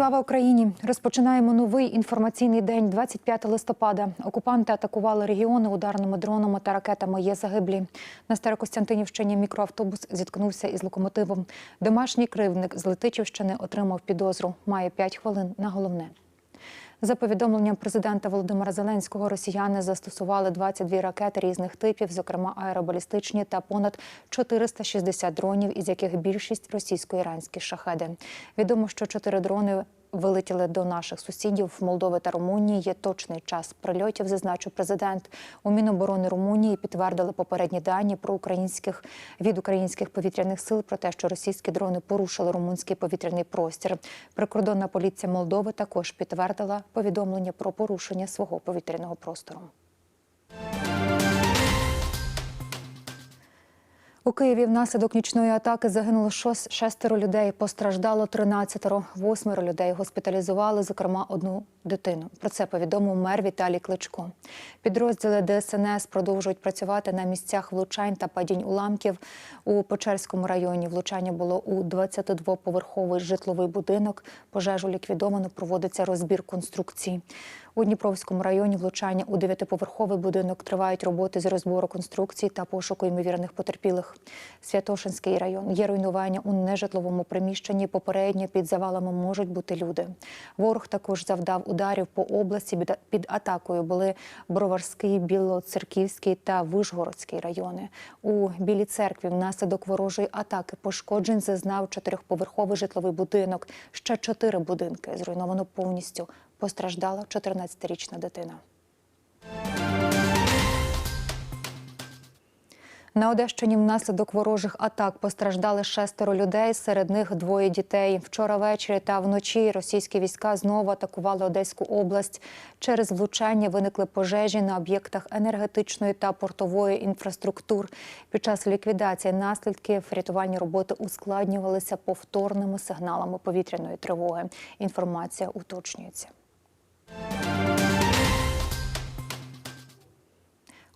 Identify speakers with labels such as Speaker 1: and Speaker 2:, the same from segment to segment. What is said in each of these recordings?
Speaker 1: Слава Україні! Розпочинаємо новий інформаційний день. 25 листопада. Окупанти атакували регіони ударними дронами та ракетами. Є загиблі. На Старокостянтинівщині мікроавтобус зіткнувся із локомотивом. Домашній кривдник з Летичівщини отримав підозру. Має 5 хвилин на головне. За повідомленням президента Володимира Зеленського, росіяни застосували 22 ракети різних типів, зокрема аеробалістичні та понад 460 дронів, із яких більшість російсько-іранські шахеди. Відомо, що чотири дрони вилетіли до наших сусідів Молдови та Румунії. Є точний час прильотів, зазначив президент. У Міноборони Румунії підтвердили попередні дані про українських від українських повітряних сил про те, що російські дрони порушили румунський повітряний простір. Прикордонна поліція Молдови також підтвердила повідомлення про порушення свого повітряного простору. У Києві внаслідок нічної атаки загинуло шестеро людей, постраждало тринадцятеро. Восьмеро людей госпіталізували, зокрема одну дитину. Про це повідомив мер Віталій Кличко. Підрозділи ДСНС продовжують працювати на місцях влучань та падінь уламків. У Печерському районі влучання було у 22-поверховий житловий будинок. Пожежу ліквідовано, проводиться розбір конструкцій. У Дніпровському районі влучання у дев'ятиповерховий будинок тривають роботи з розбору конструкцій та пошуку ймовірних потерпілих. Святошинський район є руйнування у нежитловому приміщенні. Попередньо під завалами можуть бути люди. Ворог також завдав ударів по області. Під- атакою були Броварський, Білоцерківський та Вишгородський райони. У Білій церкві внаслідок ворожої атаки пошкоджень зазнав чотирьохповерховий житловий будинок. Ще чотири будинки зруйновано повністю. Постраждала 14-річна дитина. На Одещині внаслідок ворожих атак постраждали шестеро людей, серед них двоє дітей. Вчора ввечері та вночі російські війська знову атакували Одеську область. Через влучання виникли пожежі на об'єктах енергетичної та портової інфраструктур. Під час ліквідації наслідків рятувальні роботи ускладнювалися повторними сигналами повітряної тривоги. Інформація уточнюється.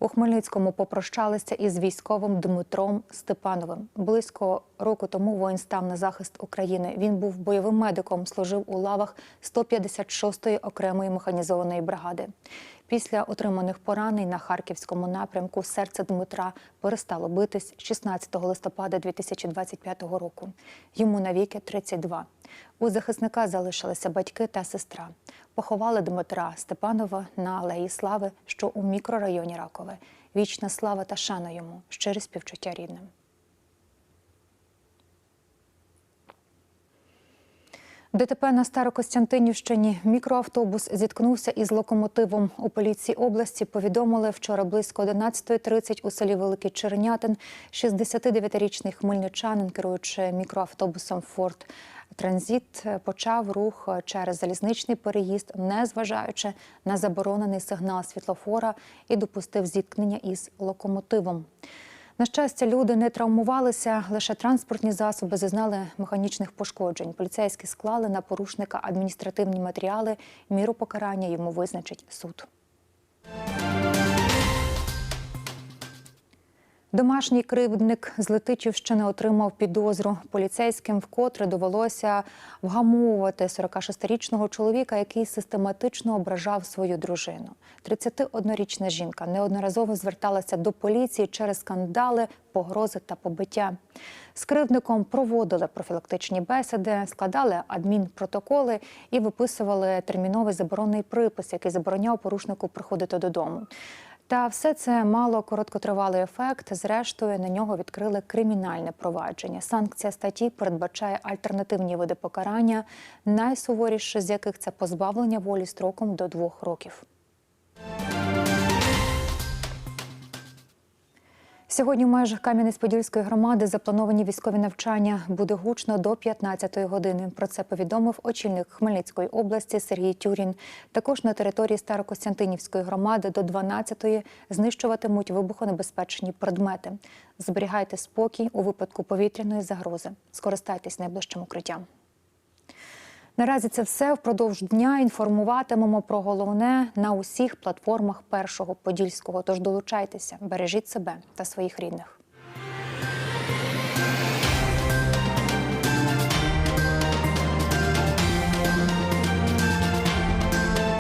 Speaker 1: У Хмельницькому попрощалися із військовим Дмитром Степановим. Близько року тому воїн став на захист України. Він був бойовим медиком, служив у лавах 156-ї окремої механізованої бригади. Після отриманих поранень на харківському напрямку серце Дмитра перестало битись 16 листопада 2025 року. Йому навіки 32. У захисника залишилися батьки та сестра. Поховали Дмитра Степанова на Алеї Слави, що у мікрорайоні Ракове. Вічна слава та шана йому, щирі співчуття рідним. ДТП на Старокостянтинівщині. Мікроавтобус зіткнувся із локомотивом. У поліції області повідомили вчора близько 11.30 у селі Великий Чернятин 69-річний хмельничанин, керуючи мікроавтобусом Форд. Транзит почав рух через залізничний переїзд, незважаючи на заборонений сигнал світлофора, і допустив зіткнення із локомотивом. На щастя, люди не травмувалися, лише транспортні засоби зазнали механічних пошкоджень. Поліцейські склали на порушника адміністративні матеріали. Міру покарання йому визначить суд. Домашній кривдник з Летичівщини отримав підозру. Поліцейським вкотре довелося вгамовувати 46-річного чоловіка, який систематично ображав свою дружину. 31-річна жінка неодноразово зверталася до поліції через скандали, погрози та побиття. З кривдником проводили профілактичні бесіди, складали адмінпротоколи і виписували терміновий заборонний припис, який забороняв порушнику приходити додому. Та все це мало короткотривалий ефект. Зрештою, на нього відкрили кримінальне провадження. Санкція статті передбачає альтернативні види покарання, найсуворіше з яких це позбавлення волі строком до двох років. Сьогодні в межах Кам'янець-Подільської громади заплановані військові навчання. Буде гучно до 15-ї години. Про це повідомив очільник Хмельницької області Сергій Тюрін. Також на території Старокостянтинівської громади до 12-ї знищуватимуть вибухонебезпечні предмети. Зберігайте спокій у випадку повітряної загрози. Скористайтесь найближчим укриттям. Наразі це все впродовж дня інформуватимемо про головне на усіх платформах першого подільського. Тож долучайтеся, бережіть себе та своїх рідних.